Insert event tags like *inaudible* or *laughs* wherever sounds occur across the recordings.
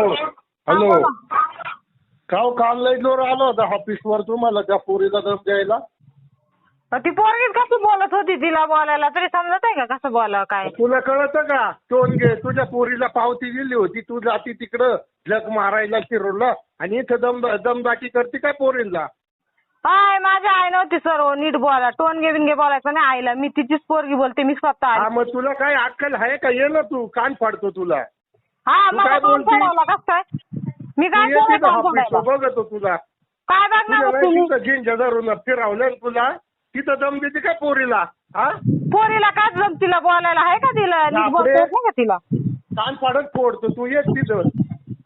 Hello का हो, काल जोर आला होता ऑफिसवर तुम्हाला त्या पोरीला दम द्यायला. ती पोरगी कशी बोलत होती तिला बोलायला? तरी समजत आहे का कसं बोलावं काय? तुला कळतं का? टोन घे. तुझ्या पोरीला पावती दिली होती. तू जाती तिकडं जग मारायला शिरोला. आणि इथं दम दमदाटी करते काय पोरीला? हाय माझी आई नव्हती सर्व. नीट बोला. टोन घे बिनगे बोलायचं नाही आईला. मी तिचीच पोरगी बोलते. मी स्वतः हा आली. मग तुला काय अक्कल आहे का? ये ना तू. कान फाडतो तुला. हा तू मला काय कोण बोलती? काय? मी तू काय ये केलं तिथं काम ऑफिसवर करायला? बघतो तुला. काय बघणार तुझ्या तुम्ही? तिथं झिंजा धरून फिरवलं ना तुला? तिथं दम देते काय पोरीला? हा? पोरीला काय जम तिला बोलायला आहे का तिला? नीट बापरे. बोलता येत नाही का तिला? कान फाडत फोडतो तू येत तिथं.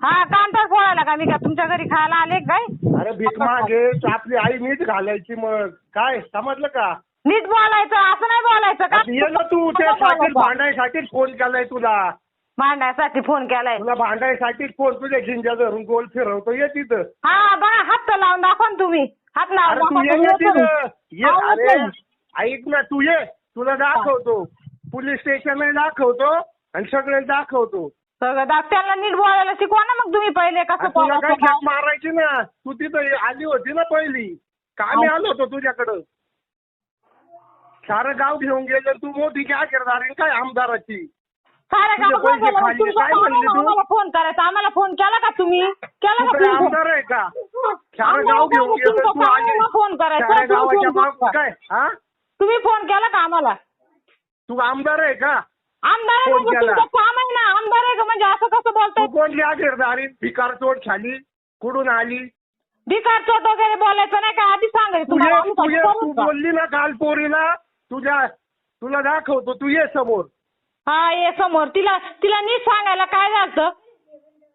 हा कांतर फोडायला का? मी का तुमच्या घरी खायला आले काय? अरे भीक मागे आपली आई नीट घालायची मग. काय समजलं का? नीट बोलायचं असं नाही बोलायचं का? आता ये ना तू त्यासाठी भांडायसाठीच फोन केलाय तुला. भांडायसाठी फोन केलाय. तुला भांडायसाठीच फोन तुझ्या झिंजा धरून गोल फिरवतो. ये तिथं. हा बघा हात तर लावून दाखवा ना तुम्ही. हात अरे तू लावून ये ना तिथं. ये अरे. ऐक ना तू ये. तुला दाखवतो. पोलीस स्टेशनला दाखवतो आणि सगळे दाखवतो. सगळं दाख त्यांना नीट बोलायला शिकवा ना मग तुम्ही पहिले कसं आणि तुला काय बोलायचं मारायची ना? तू तिथं आली होती ना पहिली. कामी आलो होतो तुझ्याकडं. सारं गाव घेऊन गेलं तू मोठी काय करणार काय आमदाराची? साऱ्या तुझे गावात पैसे बोलायला खाल्ले, तुमचं काय काम आहे म्हणली ना तू? आम्हाला फोन करायचा. आम्हाला फोन केला का तुम्ही? केला का तुम्ही आमदार आहे का? गाव घेऊन तू फोन करायचा, तुम्ही गावाच्या फोन माग करा. काय? हा? तुम्ही फोन केला का आम्हाला? तू आमदार आहे का? आमदार आहे फोन म्हणजे केला. तुमचं काम आहे ना. आमदार आहे का? म्हणजे असं कसं तू बोलताय कोणली आगिरदारी भिकार चोट खाली? कुठून आली? भिकार चोट वगैरे बोलायचं नाही का? आधी सांगायचं तू ये तुम्हाला आम्ही तू ये करू तू का? बोलली ना काल पोरीला? तुझ्या तुला दाखवतो. तू ये समोर. हा ये समोर. तिला तिला नीट सांगायला काय झालं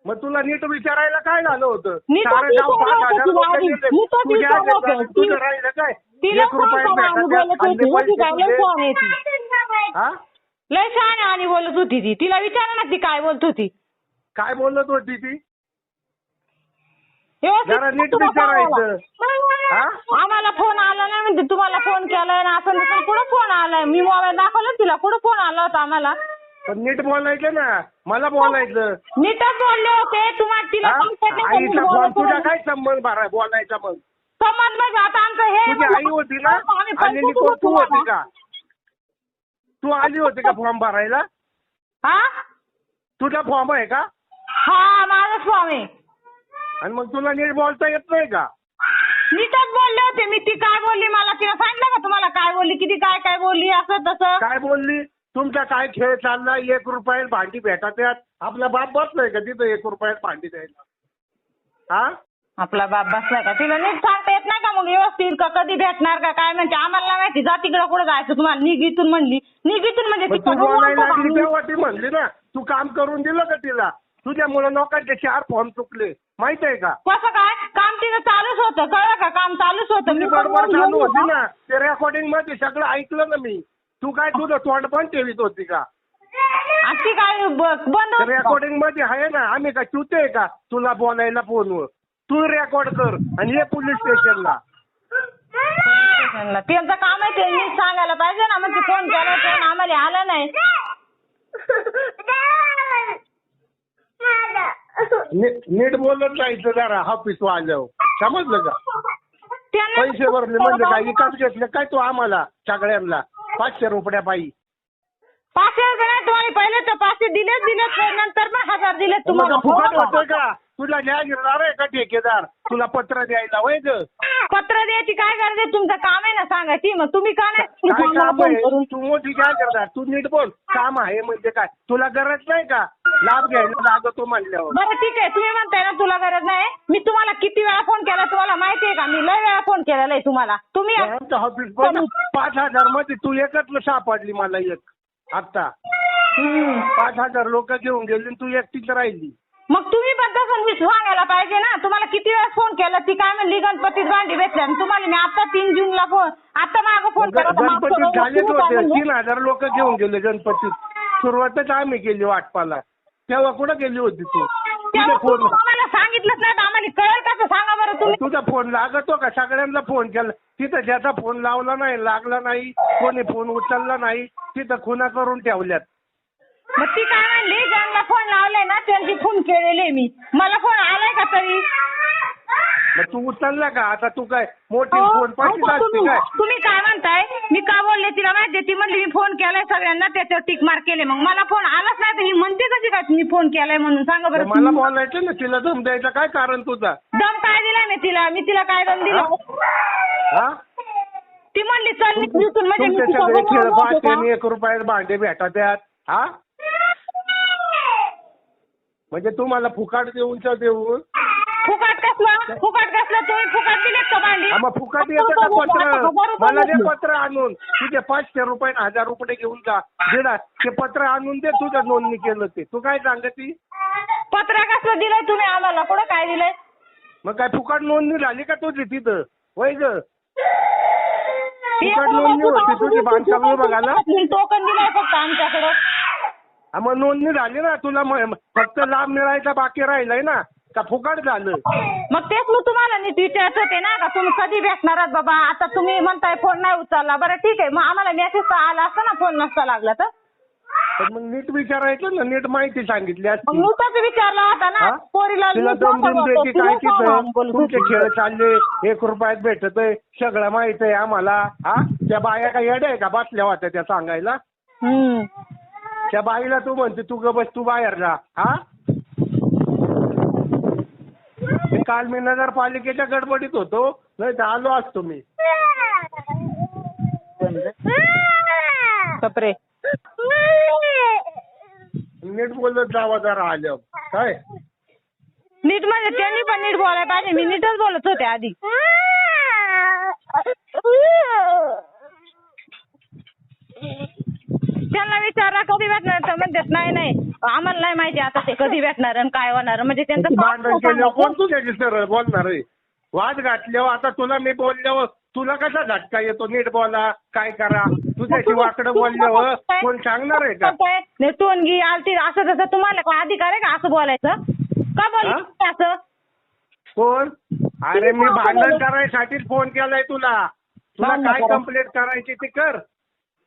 मग तुला नीट विचारायला काय झालं होतं? नीट सारं गाव विचारलं पाच हजार होतं लोकं तिला आधी. गेले. नीट तुझ्या विचारलं होतं. आगिरदारीत तुझं ती- राहिलं काय? तिला एक रुपयात सांगताना आणि भेटत बोलत खाल्ले होती होती पैसे काय लय. छान आहे ती. हा? लय छान आणि बोलत होती ती. तिला विचारा ना ती काय बोलत होती. काय बोलत होती ती? जरा नीट विचारायचं. हा? आम्हाला फोन आला नाही म्हणते. तुम्हाला फोन केलाय ना असं नसेल कुठं फोन आलाय? मी मोबाईल दाखवला तिला. कुठं फोन आला होता आम्हाला? पण नीट बोलायचं ना. मला बोलायचं. नीटच बोलले होते. तुम्हाला तिला हा? सांगता नाही का आईचा नीट फोन बोलायचं तुझा म्हणून? काय संबंध भरा बोलायचा मग? समज म्हणजे आता आमचं हे तुझी आई होती ना? आम्ही पैसे कोण तू होती तुम्हाला. का? तू आली होती का फॉर्म भरायला? हा? तुझा फॉर्म आहे का? हा माझा स्वामी आणि मग तुला नीट बोलता येत नाही का? नीटच बोलले होते. मी ती काय बोलली मला तिला सांगितलं का तुम्हाला काय बोलली? किती काय काय बोलली? असं तसं. काय बोलली? तुमचा काय खेळ चाललाय? एक रुपयात भांडी भेटत यात आपला बाप बसलाय का तिथं एक रुपयात भांडी द्यायला? हा? आपला बाप बसलाय का? तिला नीट सांगता येत नाही का मग व्यवस्थित? का कधी भेटणार का? काय म्हणते? आम्हाला नाही माहिती. जा तिकडं कुठं जायचं? तुम्हाला निघीतून म्हणली. निघीतून म्हणजे मग ती तू कधी बोलायला बोलतो का लागली आम्ही? तेव्हा ती म्हणली ना तू काम करून दिलं का तिला? तुझ्यामुळे लोकांचे चार फॉर्म चुकले. माहीत आहे का? कसं काय? काम तिथं चालूच होतं कळलं का? काम चालूच होतं. मी बरोबर चालू होती ना. ते रेकॉर्डिंगमध्ये सगळं ऐकलं ना मी. तू काय तुझं तोंड पण ठेवीत होती का? आणि ती काय ब- बंद होती? का? रेकॉर्डिंगमध्ये आहे ना. आम्ही का चुते का? तुला बोलायला फोनवर तू रेकॉर्ड कर आणि ये पोलीस स्टेशनला स्टेशनला. त्यांचं काम आहे ते नीट सांगायला पाहिजे ना. म्हणजे फोन केला पण आम्हाला आलं नाही. *laughs* नीट बोलत जायचं जरा ऑफिस आल्यावर समजलं का? त्यांना- पैसे भरले म्हणजे काय विकास घेतले काय तू आम्हाला सगळ्यांना? पाचशे रुपया पायी पाचशे रुपये नाही तुम्हाला पहिले तर पाचशे दिलेच दिलेत नंतर पण हजार दिलेत मग तुम्हाला. फुकट होतोय का? तुला न्याय घेणार आहे का ठेकेदार? तुला पत्र द्यायला वय ग? पत्र द्यायची काय गरज आहे? तुमचं काम आहे ना सांगायची. मग तुम्ही का नाही? काय आम्हाला काम आहे? करून? तू मोठी काय करणार तू नीट बोल. काम आहे म्हणजे काय? तुला गरज नाही का? लाभ घ्यायला लागतो म्हणल्यावर. बरं ठीक आहे. तुम्ही म्हणताय ना तुला गरज नाही. मी तुम्हाला किती वेळा फोन केला तुम्हाला माहिती आहे का? मी लय वेळा फोन केलेला आहे तुम्हाला. तुम्ही ऑफिस पाच हजारमध्ये तू एकच सापडली मला एक. आता. हम्म. पाच हजार लोक घेऊन गेली आणि तू एकटीच राहिली. मग तुम्ही पण तसं मी सांगायला पाहिजे ना. तुम्हाला किती वेळा फोन केला ती काय म्हणली गणपतीत भांडी भेटल्या. आणि तुम्हाला मी आता तीन जूनला फोन आता मागं फोन केला होता, मागच्या गणपतीत वेळेला झालेच तुम्ही काय होते म्हणले? तीन हजार लोक घेऊन गेले गणपतीत. सुरुवातच आम्ही केली वाटपाला. तेव्हा कुठं गेली होती तू? तुझा तेव्हा फोन तुम्ही आम्हाला सांगितलंच नाही तर आम्हाला कळेल कसं सांगा बरं तुम्ही. तुझा फोन लागतो का? सगळ्यांना फोन केला. तिथं ज्याचा फोन लावला नाही लागला नाही कोणी फोन उचलला नाही तिथं खुना करून ठेवल्यात. मग ती काय म्हणली? ज्यांना फोन लावलाय ना त्यांची खून केलेली मी. मला फोन आलाय का तरी? मग तू उचलला का? आता तू काय मोठी अहो, फोन पाठीत असते तुम्ही काय? तुम्ही काय म्हणताय? मी का बोलले तिला माहिती ती म्हणली मी फोन केलाय सगळ्यांना त्याच्यावर टिक मार्क केले. मग मला फोन आलाच नाही तर ही म्हणते कशी काय मी फोन केलाय म्हणून? सांगा बरं मग मला तुम्ही. बोलायचं ना तिला दम द्यायचं काय कारण तुझा? दम काय दिलाय मी तिला? मी तिला काय दम दिला? हा? ती म्हणली चल मी म्हणजे मी तुमचे तिच्या सगळे बरोबर खेळ बोलते पाहते का? आणि एक रुपयात भांडे भेटत आहेत हा? म्हणजे तुम्हाला फुकाट देऊनच्या देऊन. फुकाट कसलं? फुकाट कसलं? तुम्ही फुकाट दिलेत का भांडी? हा, मग फुकाट येतं का पत्र? मला दे पत्र आणून. तुझे पाचशे रुपये आणि हजार रुपये घेऊन जा. दिला ते पत्र आणून दे तुझं नोंदणी केलं ते. तू काय सांगती? पत्र कसलं दिलंय तुम्ही आम्हाला? कुठं काय दिलंय? मग काय फुकाट नोंदणी झाली का तुझी तिथं? वय ग. फुकट नोंदणी होती तुझी बांधकाम विभागाला? टोकन दिलंय फक्त आमच्याकडं. मग नोंदणी झाली ना तुला म- फक्त लाभ मिळायचा बाकी राहिलाय ना का फुकाट झालं? मग तेच मी तुम्हाला नीट विचारत होते ना का तुम्ही कधी भेटणार आहात बाबा? आता तुम्ही म्हणताय फोन नाही उचलला. बरं ठीक आहे मग आम्हाला मेसेज तर आला असता ना फोन नसता लागला तर? पण मग नीट विचारायचं ना नीट माहिती सांगितली मग असती नुसताच विचारला होता ना हा? पोरीला तिला. काय तिथं? तुमचे. खेळ चालले एक रुपयात भेटत सगळं माहीत आहे आम्हाला हा? त्या बाया काय येड्या आहे का? बसल्या होत्या त्या सांगायला. हम्म. त्या बाईला तू म्हणते तू ग बस तू बाहेर जा. हा? ते काल मी नगरपालिकेच्या गडबडीत होतो नाही तर आलो असतो मी. नीट बोलत जावा जरा आल्यावर. काय? नीट म्हणजे त्यांनी पण नीट बोलायला पाहिजे. मी नीटच बोलत होते आधी. त्यांना विचारा कधी भेटणार तर म्हणतात नाही नाही आम्हाला नाही माहिती आता ते कधी भेटणार आणि काय होणार म्हणजे त्यांचं भांडण कोण सरळ बोलणार आहे वाद घातल्यावर आता तुला मी बोलल्यावर तुला कसा झटका येतो नीट बोला काय करा तुझ्याशी वाकडं बोलल्यावर कोण सांगणार आहे का नाही टोनगी आलती असं तसं तुम्हाला काय अधिकार आहे का असं बोलायचं का बोलायचं असं कोण अरे मी भांडण करायसाठीच फोन केलाय तुला तुला काय. कंप्लेंट करायची ती कर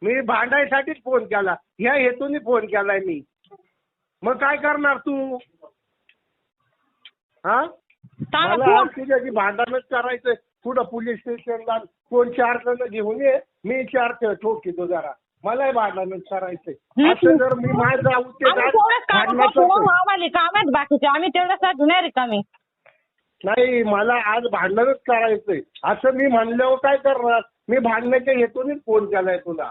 मी भांडायसाठीच फोन केला. ह्या हेतूने फोन केलाय मी. मग काय करणार तू? हा? सांगा मला कोण? आज तुझ्याशी भांडणच करायचंय. पुढं पोलीस स्टेशनला कोण चार जण घेऊन ये मी चार ठोकीतो जरा. मलाही भांडणच करायचंय. असं जर मी माझा आम्ही आज तेवढंच काम भांडणाचा करतो असेल. आम्हाला काम आहेत बाकीचे आम्ही तेवढ्यासाठी नाही रिकामी. नाही मला आज भांडणच करायचंय. असं मी म्हणल्यावर काय करणार? मी भांडण्याच्या हेतूनच फोन केलाय तुला.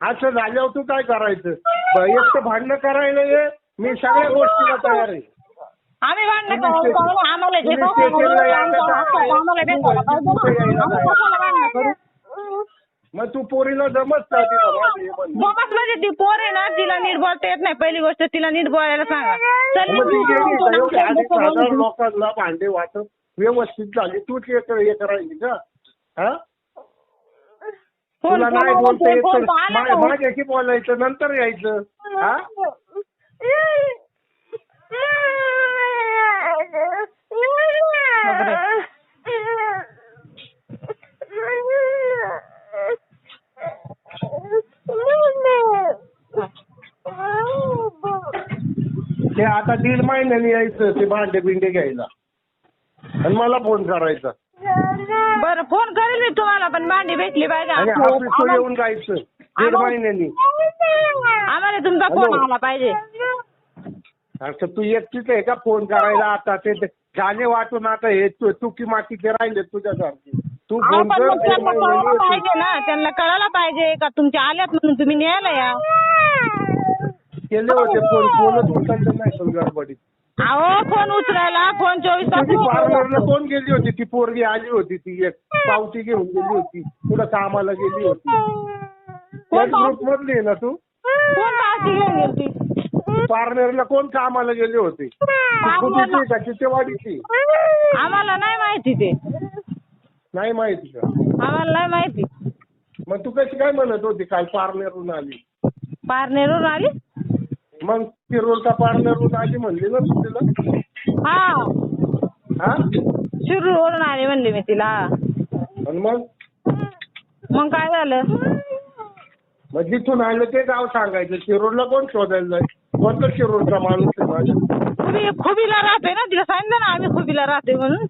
असं झाल्यावर तू काय करायचं एक तर भांडणं करायला ये मी सगळ्या गोष्टीला तयार आहे आम्ही भांडणं. आम्हाला जे भेटायला पाहिजे ना. आम्ही? कशाला भांडणं करू? मग तू पोरीला जमत का तिला माझं हे म्हणणं? बाबाच म्हणजे ती पोर आहे ना तिला नीट बोलता येत नाही पहिली गोष्ट तिला नीट बोलायला सांगा चल मग ती मी गेली का? एवढी आधी साधारण बोलतो. लोकांना भांडे वाटत व्यवस्थित झाली तूच कर- हे करायची का हा तुला नाही फोन बोलता येत तर मा-? माझ्याशी बोलायचं नंतर यायचं हा? ते आता दीड महिन्याने यायचं ते भांडे बिंडे घ्यायला. आणि मला फोन करायचा. बरं फोन करेल मी तुम्हाला पण भांडी भेटली पाहिजे आणि आम्हाला- ऑफिसवर येऊन जायचं दीड आम्हाला- महिन्यानी. आम्हाला तुमचा फोन. आला पाहिजे. असं तू एकटीच आहे का फोन करायला आता? ते ते झाले वाटून आता हे तु- चुकी मातीचे राहिले तुझ्यासारखे. तू अहो, फोन पण कर मग दीड त्यांना महिन्यानी कळायला येतो. पाहिजे ना. त्यांना कळायला पाहिजे का तुमच्या आल्यात म्हणून तुम्ही न्यायला या? केले होते फोन फोनच उचलले नाही गडबडीत. अहो फोन उचलायला फोन चोवीस तास तुझी पार्लरला कोण गेली होती. ती पोरगी आली होती. ती एक पावती घेऊन गेली होती. पुढं कामाला गेली होती. त्या कोण ग्रुप मधली आहे ना तू? कोण पार्टी घेऊन गेलती? पार्लरला कोण कामाला गेले होते? कुठेची का? चितेवाडीची? आम्हाला नाही माहिती ते. नाही माहिती का? आम्हाला नाही माहिती. मग तू कशी काय म्हणत होती? काल पार्लरहून आली. पारनेरवरून आली? मग शिरोडचा पार्लरहून आली म्हणली ना तू तिला? हा. हा? शिरूरवरून आली म्हणली मी तिला. आणि मग? मग काय झालं? मग जिथून आलं ते गाव सांगायचं. शिरूरला कोण शोधायला जाईल? कोणता शिरूरचा माणूस आहे माझ्या? खुबी खुबीला राहते ना तिला सांगितलं ना आम्ही खुबीला राहते म्हणून.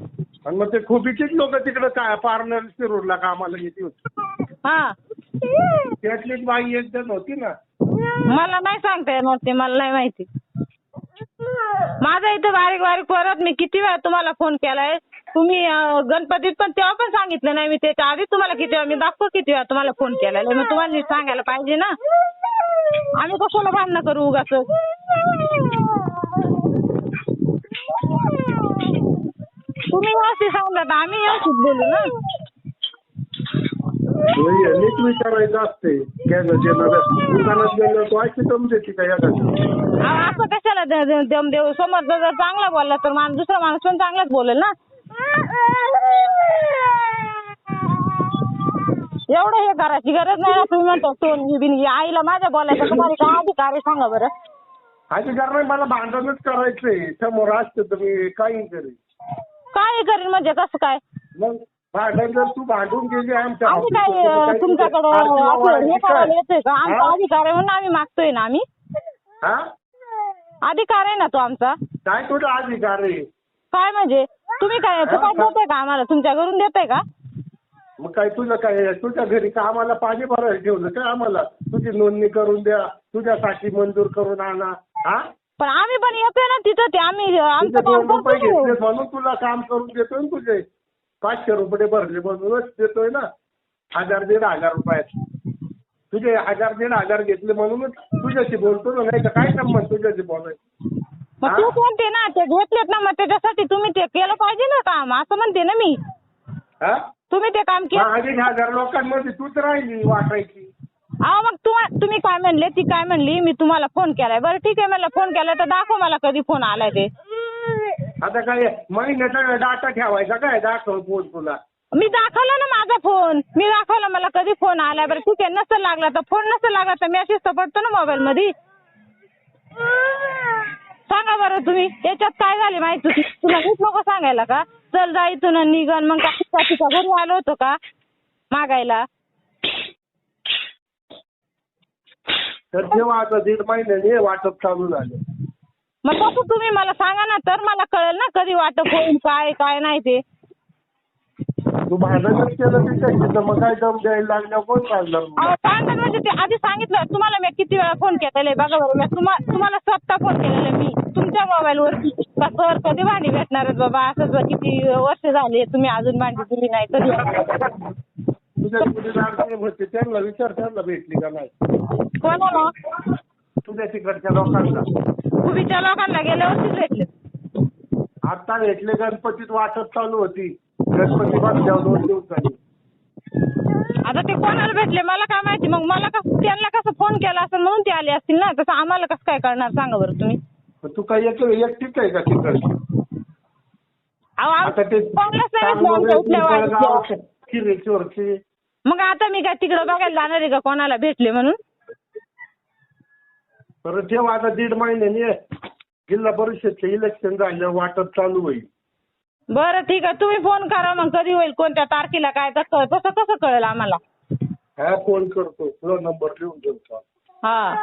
आणि मग ते खुबीचीच लोक तिकडे काय पार्लर शिरूरला कामाला गेली होती. हा. त्यातलीच बाई एक जण होती ना. मला नाही सांगता येणार ते मला नाही माहिती. माझा इथं बारीक बारीक परत मी किती वेळा तुम्हाला फोन केलाय. तुम्ही अं, गणपतीत पण तेव्हा पण सांगितलं नाही मी त्याच्या आधी तुम्हाला किती वेळा मी दाखव किती वेळा तुम्हाला फोन केलाय मग तुम्हाला नीट सांगायला पाहिजे ना. आम्ही कशाला भांडणं करू उगाच तुम्ही व्यवस्थित सांगता आम्ही व्यवस्थित बोलू ना. नीट विचारायचं असते दुकानात गेलं तो ऐकी तुमच्याची काय एखादं अहो, असं कशाला द- द- दम देऊ? समोरचा जर चांगला बोलला तर माणूस दुसरा माणूस पण चांगलाच बोलेल ना? एवढं हे करायची गरज नाही ना? तुम्ही म्हणता सोनगी बिनगी आईला माझ्या बोलायचं तुम्हाला काय अधिकार आहे सांगा बरं? अधिकार नाही मला भांडणच करायचंय. समोर असतं तर मी काही करेन. काय करीन म्हणजे? कसं काय? मग भांडण जर तू भांडून गेली आमच्या आम्ही office काय वर, तर अं, काय तुमच्याकडे तुझं आरती असं लावायची काय? करायला येतोय का? आमचा हा? अधिकार आहे म्हणून आम्ही मागतोय ना आम्ही. हा? अधिकार आहे ना तो आमचा. काय तुझा अधिकार आहे? काय म्हणजे? तुम्ही काय फुकट देताय का आम्हाला? तुमच्या घरून देताय का? मग काय तुझं काय तुझ्या घरी का आम्हाला पाणी भरायला ठेवलं? काय आम्हाला? तुझी नोंदणी करून द्या. तुझ्यासाठी मंजूर करून आणा. हा? पण आम्ही पण येतोय ना तिथं ते आम्ही तुझे आमचं काम दोन रुपये करतो घेतले म्हणून तुला काम करून देतोय ना तुझे. पाचशे रुपये भरले म्हणूनच देतोय ना. हजार दीड हजार रुपयात. तुझे हजार दीड हजार घेतले म्हणूनच तुझ्याशी बोलतो ना नाही तर काय संबंध तुझ्याशी बोलायचं? मग तू म्हणते ना ते घेतलेत ना मग त्याच्यासाठी तुम्ही ते केलं पाहिजे ना काम असं म्हणते ना मी. हा? तुम्ही ते काम केलं. अडीच हजार लोकांमध्ये तूच राहिली वाटायची. अहो मग तू तुम्ही काय म्हणले ती काय म्हणली मी तुम्हाला फोन केलाय. बरं ठीक आहे मला फोन केलाय तर दाखव मला कधी फोन आलाय ते. आता काय महिन्याचा डाटा ठेवायचा काय? दाखव फोन तुला. मी दाखवला ना माझा फोन मी दाखवला मला कधी फोन आलाय बरं. ठीक आहे नसेल लागला तर फोन नसेल लागला तर मेसेज तर पडतो ना मोबाईल मध्ये सांगा बरं तुम्ही याच्यात काय झाले माहिती तुझी तुला हेच नको सांगायला का? चल जा इथून आणि निघन. मग काय तिच्या तिच्या घरी आलो होतो का? मागायला. तर जेव्हा आता दीड महिन्याने वाटप चालू झालं. मग तसं तुम्ही मला सांगा ना तर मला कळेल ना कधी वाटप होईल काय काय नाही ते. तू भांडणच केलं तिच्याशी तर मग काय दम द्यायला लागल्यावर कोण चालणार मग? अहो भांडण म्हणजे ते आधी सांगितलं तुम्हाला मी किती वेळा फोन केलेला आहे बघा बरं मी तुम्हा- तुम्हाला स्वतः फोन केलेला आहे मी. तुमच्या मोबाईलवर का सर कधी भांडी भेटणार आहेत बाबा? असंच किती वर्ष झाली तुम्ही अजून भांडी दिली नाही कधी तुझ्या मुलीला अडचण होते त्यांना विचार त्यांना भेटली का नाही? कोणाला? तुझ्या तिकडच्या लोकांना. पूर्वीच्या लोकांना गेल्या वर्षीच भेटले. आता भेटले गणपतीत वाटप चालू होती. गणपती बसल्यावर दोन आता ते कोणाला भेटले मला काय माहिती मग मला कसं त्यांना कसं फोन केला असेल म्हणून ते आले असतील ना? तसं आम्हाला कसं काय करणार सांगा बरं तुम्ही. तू काय एक एकटीच आहे का तिकडची अहो आम- आता ते कोणालाच नाही भेटले आमच्या इथल्या वाडीतल्या. किरेश्वरची मग आता मी काय तिकडे बघायला जाणार आहे का कोणाला भेटले म्हणून? परत जेव्हा आता दीड महिन्याने जिल्हा परिषदचे इलेक्शन झाल्यावर वाटप चालू होईल. बरं ठीक आहे. तुम्ही फोन करा मग कधी होईल कोणत्या तारखेला काय तसं तसं कसं कळेल आम्हाला? हा फोन करतो. तुला नंबर लिहून ठेवतो हा.